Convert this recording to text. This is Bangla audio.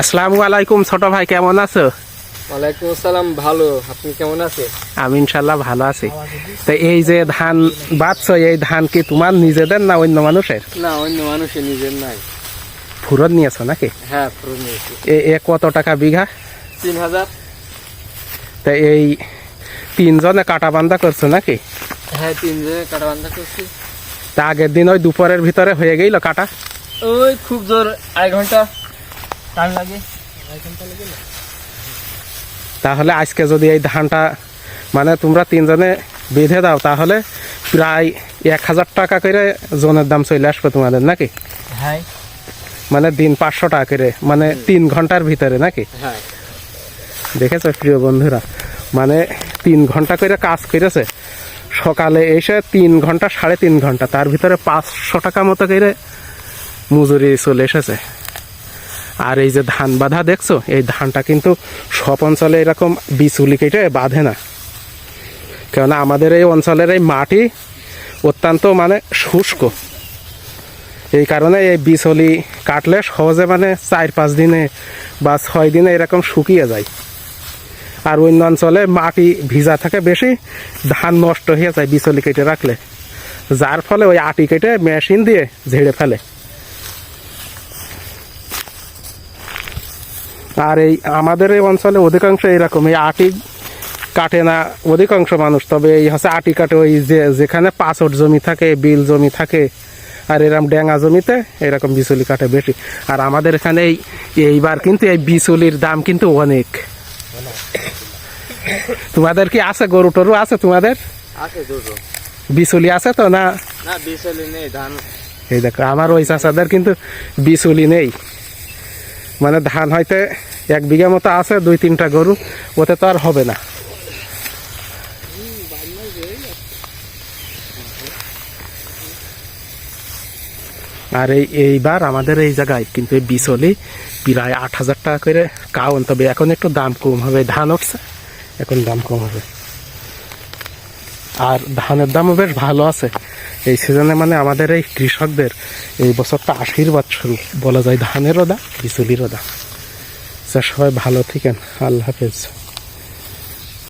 আসসালামু আলাইকুম ছোট ভাই কেমন আছো? ওয়ালাইকুম আসসালাম ভালো। আপনি কেমন আছেন? আমি ইনশাল্লাহ ভালো আছি। তো এই যে ধান বাঁচছো এই ধান কি তোমার নিজেদের না অন্য মানুষের? না অন্য মানুষের নিজের নাই। ফুরত নিয়েছো নাকি? হ্যাঁ পুরো নিয়েছি। এ এ কত টাকা বিঘা? তিন হাজার। তো এই তিনজনে কাটা বান্ধা করছ নাকি? হ্যাঁ তিন জায়গায় কাটা বান্ধা করছি। তা আগের দিন ওই দুপুরের ভিতরে হয়ে গেল কাটা। ওই খুব জোর আড়াই ঘণ্টা টাইম লাগে। তাহলে আজকে যদি এই ধানটা মানে তোমরা তিনজনে বেঁধে দাও তাহলে প্রায় এক হাজার টাকা করে জনের দাম চলে আসবে তোমাদের নাকি? হ্যাঁ। মানে দিন পাঁচশো টাকা করে মানে তিন ঘণ্টার ভিতরে নাকি? হ্যাঁ। দেখেছ প্রিয় বন্ধুরা? মানে তিন ঘণ্টা করে কাজ করেছে সকালে এসে তিন ঘণ্টা, সাড়ে তিন ঘণ্টা, তার ভিতরে পাঁচশো টাকা মতো করে মজুরি চলে এসেছে। আর এই যে ধান বাঁধা দেখছ, এই ধানটা কিন্তু সব অঞ্চলে এরকম বিচুলি কেটে বাঁধে না। কেননা আমাদের এই অঞ্চলের এই মাটি অত্যন্ত মানে শুষ্ক। এই কারণে এই বিচলি কাটলে সহজে মানে চার পাঁচ দিনে বা ছয় দিনে এরকম শুকিয়ে যায়। আর অন্য অঞ্চলে মাটি ভিজা থাকে বেশি, ধান নষ্ট হয়ে যায় বিচলি কেটে রাখলে। যার ফলে ওই আটি কেটে মেশিন দিয়ে ঝেড়ে ফেলে। আর এই আমাদের এই অঞ্চলে অধিকাংশ এরকম এই আটি কাটে না অধিকাংশ মানুষ, তবে এই হচ্ছে আটি কাটে ওই যে যেখানে পাঁচট জমি থাকে, বিল জমি থাকে, আর এরকম ডেঙ্গা জমিতে এরকম বিচুলি কাটে বেশি। আর আমাদের এখানে এই এইবার কিন্তু এই বিচুলির দাম কিন্তু অনেক। তোমাদের কি আছে গরু টরু আছে তোমাদের? আছে দুটো। বিচুলি আছে তো না? না নেই ধান। এই দেখো আমার ওই চাষাদের কিন্তু বিচুলি নেই। মানে ধান হয়তো এক বিঘা মতো আছে দুই তিনটা গরু ওতে তো আর হবে না। আর এই এইবার আমাদের এই জায়গায় কিন্তু এই বিচলি প্রায় আট হাজার টাকা করে কাউন। তবে এখন একটু দাম কম হবে, ধান উঠছে, এখন দাম কম হবে। আর ধানের দামও বেশ ভালো আছে। এই সিজনে মানে আমাদের এই কৃষকদের এই বছরটা আশীর্বাদ স্বরূপ, বলা যায় ধানেরও দাম, বিচুলিরও দাম। সবাই ভালো থাকেন, আল্লাহ হাফেজ।